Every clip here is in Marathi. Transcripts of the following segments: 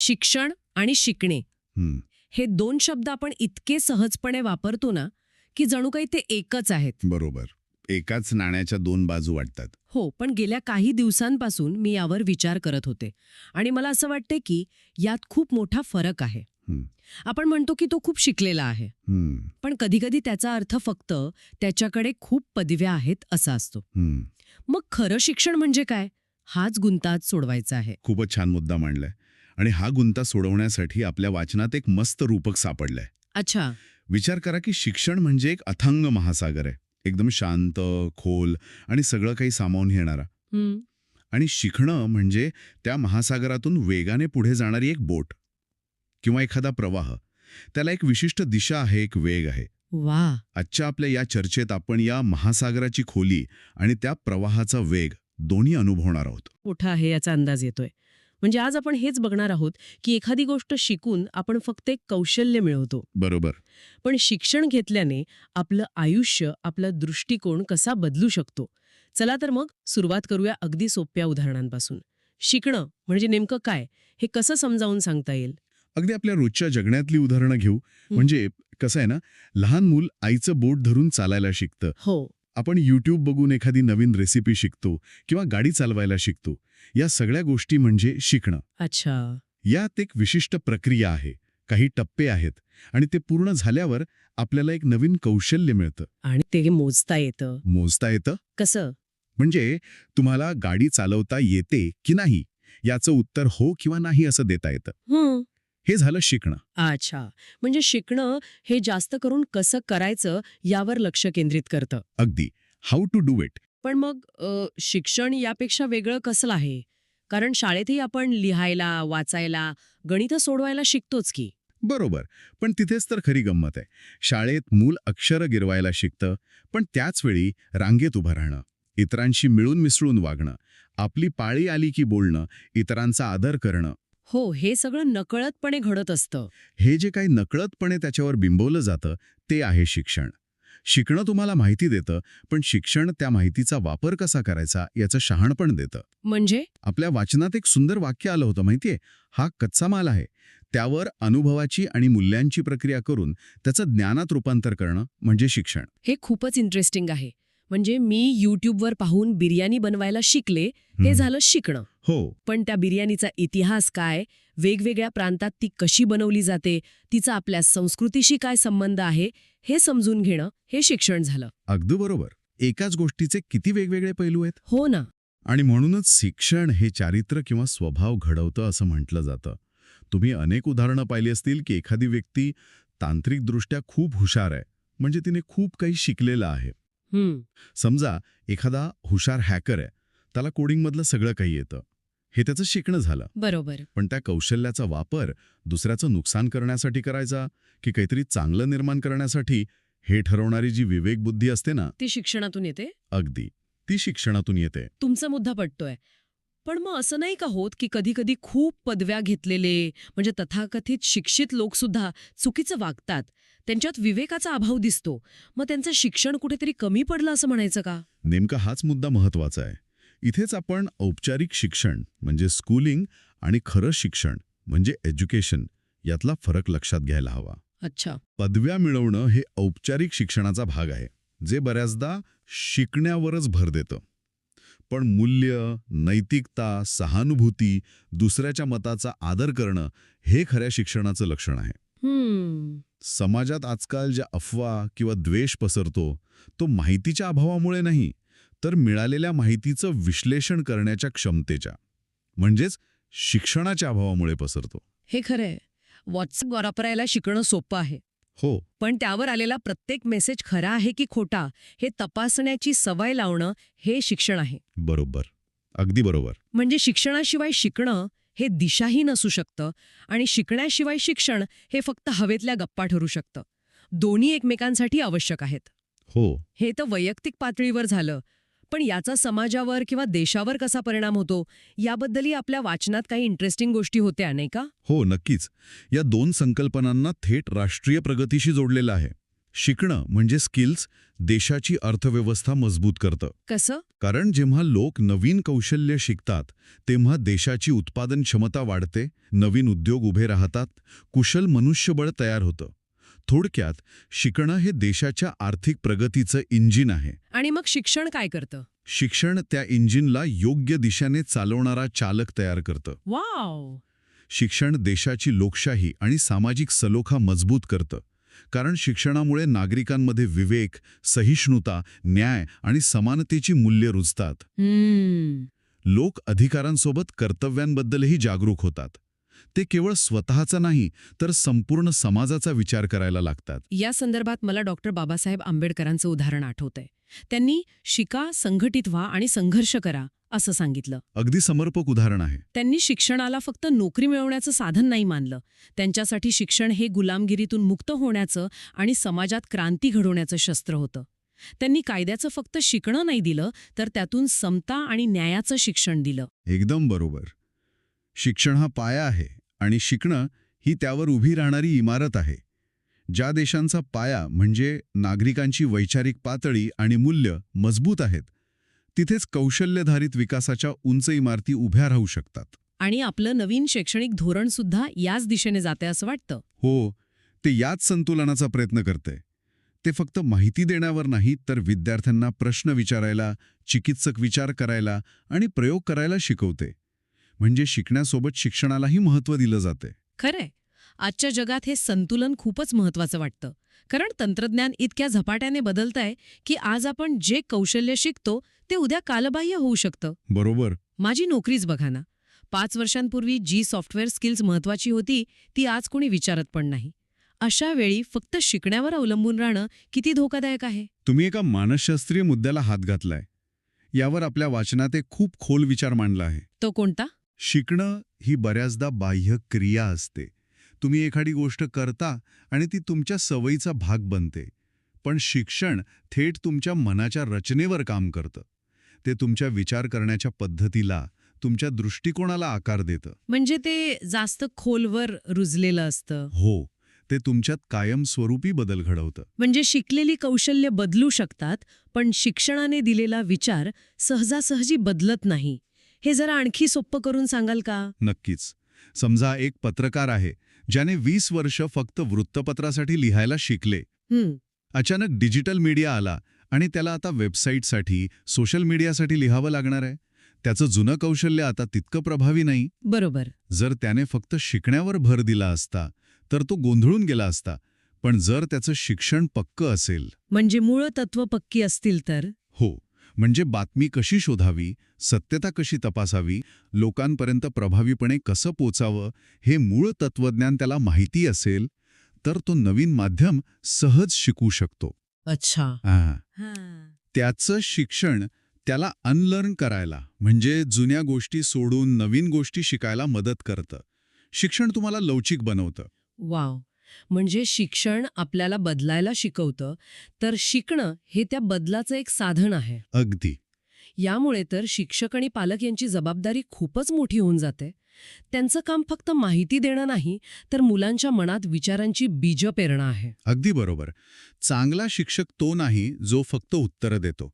शिक्षण आणि शिकणे. हं, हे दोन शब्द आपण इतके सहजपणे वापरतो ना की जणू काही ते एकच आहेत. बरोबर. एकाच नाण्याच्या दोन बाजू वाटतात. हो पण गेल्या काही दिवसांपासून मी यावर विचार करत होते. आणि मला असं वाटते की यात खूप मोठा फरक आहे. आपण म्हणतो की तो खूप शिकलेला आहे. हं, पण कधीकधी त्याचा अर्थ फक्त त्याच्याकडे खूप पदव्या आहेत असा असतो. मग खरं शिक्षण म्हणजे काय? हाच गुंताज सोडवायचा आहे. खूपच छान मुद्दा मांडलाय. आणि हा गुंता सोडवण्यासाठी आपल्या वाचनात एक मस्त रूपक सापडलंय. अच्छा. विचार करा की शिक्षण म्हणजे एक अथांग महासागर आहे. एकदम शांत खोल आणि सगळं काही सामावून घेणारा. हं, आणि शिकणं म्हणजे त्या महासागरातून वेगाने पुढे जाणारी एक बोट किंवा एखादा प्रवाह. त्याला एक विशिष्ट दिशा आहे एक वेग आहे. वा आजच्या आपल्या या चर्चेत आपण या महासागराची खोली आणि त्या प्रवाहाचा वेग दोन्ही अनुभवणार आहोत. मोठा आहे याचा अंदाज येतोय. म्हणजे आज आपण हेच बघणार आहोत की एखादी गोष्ट शिकून आपण फक्त एक कौशल्य मिळवतो. बरोबर. पण शिक्षण घेतल्याने आपलं आयुष्य आपला दृष्टिकोन कसा बदलू शकतो? चला तर मग सुरुवात करूया अगदी सोप्या उदाहरणांपासून. शिकणं म्हणजे नेमकं काय? हे कसं समजावून सांगता येईल? अगदी आपल्या रोजच्या जगण्यातली उदाहरणं घेऊ. म्हणजे कसं आहे ना लहान मूल आईचं बोट धरून चालायला शिकतं. हो. आपण यूट्यूब बघून एखादी नवीन रेसिपी शिकतो किंवा गाडी चालवायला शिकतो या सगळ्या गोष्टी म्हणजे शिकणं. अच्छा. यात एक विशिष्ट प्रक्रिया आहे काही टप्पे आहेत आणि ते पूर्ण झाल्यावर आपल्याला एक नवीन कौशल्य मिळतं. आणि ते मोजता येतं. मोजता येतं? कसं? म्हणजे तुम्हाला गाडी चालवता येते की नाही याचं उत्तर हो किंवा नाही असं देता येतं. हं झालं शिकणं. अच्छा. म्हणजे शिकणं हे जास्त करून कसं करायचं यावर लक्ष केंद्रित करतं. अगदी. हाऊ टू डू इट पण मग अ, शिक्षण यापेक्षा वेगळं कसलं आहे? कारण शाळेतही आपण लिहायला वाचायला गणितं सोडवायला शिकतोच की. बरोबर. पण तिथेच तर खरी गंमत आहे. शाळेत मूल अक्षरं गिरवायला शिकतं पण त्याच वेळी रांगेत उभं राहणं इतरांशी मिळून मिसळून वागणं आपली पाळी आली की बोलणं इतरांचा आदर करणं हो हे सगळं नकळतपणे घडत असतं. हे जे काही नकळतपणे त्याच्यावर बिंबवलं जातं ते आहे शिक्षण. शिकणं तुम्हाला माहिती देतं पण शिक्षण त्या माहितीचा वापर कसा करायचा याचं शहाणपण देतं. म्हणजे? आपल्या वाचनात एक सुंदर वाक्य आलं होतं माहितीये? हा कच्चा माल आहे. त्यावर अनुभवाची आणि मूल्यांची प्रक्रिया करून त्याचं ज्ञानात रूपांतर करणं म्हणजे शिक्षण. हे खूपच इंटरेस्टिंग आहे. म्हणजे मी युट्यूबवर पाहून बिर्याणी बनवायला शिकले हे. झालं शिकणं. हो. पण त्या बिर्याणीचा इतिहास काय वेगवेगळ्या प्रांतात ती कशी बनवली जाते तिचा आपल्या संस्कृतीशी काय संबंध आहे हे समजून घेणं हे शिक्षण झालं. अगदी बरोबर. एकाच गोष्टीचे किती वेगवेगळे पैलू आहेत? हो ना. आणि म्हणूनच शिक्षण हे चारित्र्य किंवा स्वभाव घडवतं असं म्हटलं जातं. तुम्ही अनेक उदाहरणं पाहिली असतील की एखादी व्यक्ती तांत्रिकदृष्ट्या खूप हुशार आहे म्हणजे तिने खूप काही शिकलेलं आहे. समजा एखादा हुशार हॅकर आहे त्याला कोडिंगमधलं सगळं काही येतं. हे त्याचं शिकणं झालं. बरोबर. पण त्या कौशल्याचा वापर दुसऱ्याचं नुकसान करण्यासाठी करायचा की काहीतरी चांगलं निर्माण करण्यासाठी हे ठरवणारी जी विवेकबुद्धी असते ना ती शिक्षणातून येते? अगदी. ती शिक्षणातून येते. तुमचा मुद्दा पटतोय. पण मग असं नाही का होत की कधी कधी खूप पदव्या घेतलेले म्हणजे तथाकथित शिक्षित लोक सुद्धा चुकीचं वागतात. त्यांच्यात विवेकाचा अभाव दिसतो. मग त्यांचं शिक्षण कुठेतरी कमी पडलं असं म्हणायचं का? नेमका हाच मुद्दा महत्त्वाचा आहे. इथेच आपण औपचारिक शिक्षण म्हणजे स्कूलिंग आणि खरं शिक्षण म्हणजे एज्युकेशन यातला फरक लक्षात घ्यायला हवा. अच्छा. पदव्या मिळवणं हे औपचारिक शिक्षणाचा भाग आहे जे बऱ्याचदा शिकण्यावरच भर देतं. पण मूल्य नैतिकता सहानुभूती दुसऱ्याच्या मताचा आदर करणं हे खऱ्या शिक्षणाचं लक्षण आहे. समाजात आजकाल ज्या अफवा किंवा द्वेष पसरतो तो माहितीच्या अभावामुळे नाही तर मिळालेल्या माहितीचं विश्लेषण करण्याच्या क्षमतेच्या म्हणजेच शिक्षणाच्या अभावामुळे पसरतो. हे खरंय. व्हॉट्सअप वापरायला शिकणं सोपं आहे. हो. पण त्यावर आलेला प्रत्येक मेसेज खरा आहे की खोटा हे तपासण्याची सवय लावणं हे शिक्षण आहे. बरोबर. अगदी बरोबर. म्हणजे शिक्षणाशिवाय शिकणं हे दिशाहीन असू शकतं आणि शिकण्याशिवाय शिक्षण हे फक्त हवेतल्या गप्पा ठरू शकतं. दोन्ही एकमेकांसाठी आवश्यक आहेत. हो. हे तर वैयक्तिक पातळीवर झालं. पण याचा समाजावर किंवा देशावर कसा परिणाम होतो? याबद्दलही आपल्या वाचनात काही इंटरेस्टिंग गोष्टी होत्या नाही का? हो नक्कीच. या दोन संकल्पनांना थेट राष्ट्रीय प्रगतीशी जोडलेलं आहे. शिकणं म्हणजे स्किल्स देशाची अर्थव्यवस्था मजबूत करतं. कसं? कारण जेव्हा लोक नवीन कौशल्य शिकतात तेव्हा देशाची उत्पादन क्षमता वाढते नवीन उद्योग उभे राहतात कुशल मनुष्यबळ तयार होतं. थोडक्यात शिकणं हे देशाच्या आर्थिक प्रगतीचं इंजिन आहे. आणि मग शिक्षण काय करतं? शिक्षण त्या इंजिनला योग्य दिशेने चालवणारा चालक तयार करतं. वाव! शिक्षण देशाची लोकशाही आणि सामाजिक सलोखा मजबूत करतं. कारण शिक्षणामुळे नागरिकांमध्ये विवेक सहिष्णुता न्याय आणि समानतेची मूल्य रुजतात. लोक अधिकारांसोबत कर्तव्यांबद्दलही जागरूक होतात. ते केवळ स्वतःचा नाही तर संपूर्ण समाजाचा विचार करायला लागतात. या संदर्भात मला डॉक्टर बाबासाहेब आंबेडकरांचं उदाहरण आठवतंय. त्यांनी शिका संघटित व्हा आणि संघर्ष करा असं सांगितलं. अगदी समर्पक उदाहरण आहे. त्यांनी शिक्षणाला फक्त नोकरी मिळवण्याचं साधन नाही मानलं. त्यांच्यासाठी शिक्षण हे गुलामगिरीतून मुक्त होण्याचं आणि समाजात क्रांती घडवण्याचं शस्त्र होतं. त्यांनी कायद्याचं फक्त शिकणं नाही दिलं तर त्यातून समता आणि न्यायाचं शिक्षण दिलं. एकदम बरोबर. शिक्षण हा पाया आहे. आणि शिकणं ही त्यावर उभी राहणारी इमारत आहे. ज्या देशांचा पाया म्हणजे नागरिकांची वैचारिक पातळी आणि मूल्य मजबूत आहेत तिथेच कौशल्यधारित विकासाच्या उंच इमारती उभ्या राहू शकतात. आणि आपलं नवीन शैक्षणिक धोरण सुद्धा याच दिशेने जाते असं वाटतं. हो ते याच संतुलनाचा प्रयत्न करते ते फक्त माहिती देण्यावर नाही तर विद्यार्थ्यांना प्रश्न विचारायला चिकित्सक विचार करायला आणि प्रयोग करायला शिकवते. म्हणजे शिकण्यासोबत शिक्षणालाही महत्त्व दिलं जाते खरंय. आजच्या जगात हे संतुलन खूपच महत्वाचं वाटतं. कारण तंत्रज्ञान इतक्या झपाट्याने बदलतंय की आज आपण जे कौशल्य शिकतो ते उद्या कालबाह्य होऊ शकतं. बरोबर. माझी नोकरीच बघा ना. पाच वर्षांपूर्वी जी सॉफ्टवेअर स्किल्स महत्वाची होती ती आज कोणी विचारत पण नाही. अशा वेळी फक्त शिकण्यावर अवलंबून राहणं किती धोकादायक आहे? तुम्ही एका मानसशास्त्रीय मुद्द्याला हात घातलाय. यावर आपल्या वाचनात एक खूप खोल विचार मांडला आहे. तो कोणता? शिकणं ही बऱ्याचदा बाह्य क्रिया असते. तुम्ही एखादी गोष्ट करता आणि ती तुमच्या सवयीचा भाग बनते. पण शिक्षण थेट तुमच्या मनाच्या रचनेवर काम करतं. ते तुमच्या विचार करण्याच्या पद्धतीला तुमच्या दृष्टिकोनाला आकार देतं. म्हणजे ते जास्त खोलवर रुजलेलं असतं? हो. ते तुमच्यात कायमस्वरूपी बदल घडवतं. म्हणजे शिकलेली कौशल्य बदलू शकतात पण शिक्षणाने दिलेला विचार सहजासहजी बदलत नाही. हे जरा आणखी सोप्पं करून सांगाल का? नक्कीच. समजा एक पत्रकार आहे ज्याने वीस वर्ष फक्त वृत्तपत्रासाठी लिहायला शिकले. हं, अचानक डिजिटल मीडिया आला आणि त्याला आता वेबसाईटसाठी सोशल मीडियासाठी लिहावं लागणार आहे. त्याचं जुनं कौशल्य आता तितकं प्रभावी नाही. बरोबर. जर त्याने फक्त शिकण्यावर भर दिला असता तर तो गोंधळून गेला असता. पण जर त्याचं शिक्षण पक्क असेल. म्हणजे मूळ तत्व पक्की असतील तर? हो. म्हणजे बातमी कशी शोधावी सत्यता कशी तपासावी लोकांपर्यंत प्रभावीपणे कसं पोचावं हे मूळ तत्वज्ञान त्याला माहिती असेल तर तो नवीन माध्यम सहज शिकू शकतो. अच्छा. त्याचं शिक्षण त्याला अनलर्न करायला म्हणजे जुन्या गोष्टी सोडून नवीन गोष्टी शिकायला मदत करतं. शिक्षण तुम्हाला लवचिक बनवतं. वाव. म्हणजे शिक्षण आपल्याला बदलायला शिकवतं तर शिकणं हे त्या बदलाचं एक साधन आहे. अगदी. यामुळे तर शिक्षक आणि पालक यांची जबाबदारी खूपच मोठी होऊन जाते. त्यांचं काम फक्त माहिती देणं नाही तर मुलांच्या मनात विचारांची बीज पेरणं आहे. अगदी बरोबर. चांगला शिक्षक तो नाही जो फक्त उत्तरं देतो.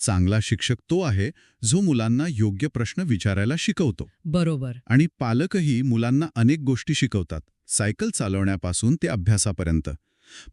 चांगला शिक्षक तो आहे जो मुलांना योग्य प्रश्न विचारायला शिकवतो. बरोबर. आणि पालकही मुलांना अनेक गोष्टी शिकवतात. सायकल चालवण्यापासून ते अभ्यासापर्यंत.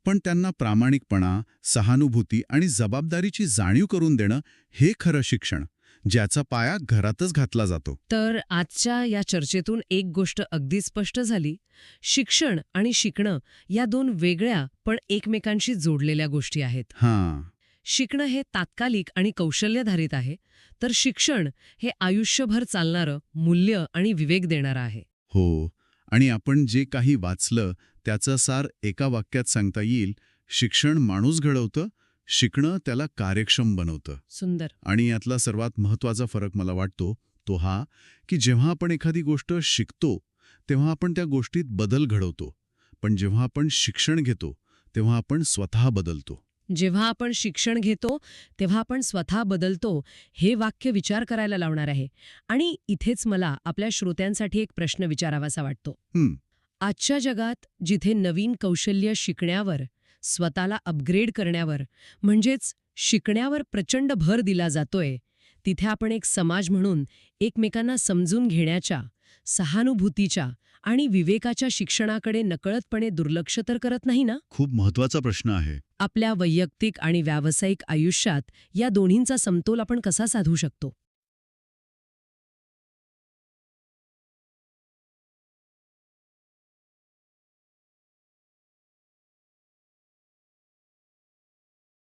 पण त्यांना प्रामाणिकपणा सहानुभूती आणि जबाबदारीची जाणीव करून देणं हे खरं शिक्षण ज्याचा पाया घरातच घातला जातो. तर आजच्या या चर्चेतून एक गोष्ट अगदी स्पष्ट झाली. शिक्षण आणि शिकणं या दोन वेगळ्या पण एकमेकांशी जोडलेल्या गोष्टी आहेत. हां. शिकणं हे तात्कालिक आणि कौशल्यधारित आहे तर शिक्षण हे आयुष्यभर चालणारं मूल्य आणि विवेक देणारं आहे. हो. आणि आपण जे काही वाचलं त्याचं सार एका वाक्यात सांगता येईल शिक्षण माणूस घडवतं शिकणं त्याला कार्यक्षम बनवतं. सुंदर. आणि यातला सर्वात महत्त्वाचा फरक मला वाटतो तो हा की जेव्हा आपण एखादी गोष्ट शिकतो तेव्हा आपण त्या गोष्टीत बदल घडवतो. पण जेव्हा आपण शिक्षण घेतो तेव्हा आपण स्वतः बदलतो. जेव्हा आपण शिक्षण घेतो तेव्हा आपण स्वतः बदलतो हे वाक्य विचार करायला लावणार आहे आणि इथेच मला आपल्या श्रोत्यांसाठी एक प्रश्न विचारावासा वाटतो. आजच्या जगात जिथे नवीन कौशल्य शिकण्यावर स्वतःला अपग्रेड करण्यावर म्हणजेच शिकण्यावर प्रचंड भर दिला जातोय तिथे आपण एक समाज म्हणून एकमेकांना समजून घेण्याच्या सहानुभूतीच्या आणि विवेकाच्या शिक्षणाकडे नकळतपणे दुर्लक्ष तर करत नाही ना? खूप महत्त्वाचा प्रश्न आहे. आपल्या वैयक्तिक आणि व्यावसायिक आयुष्यात या दोन्हींचा समतोल आपण कसा साधू शकतो?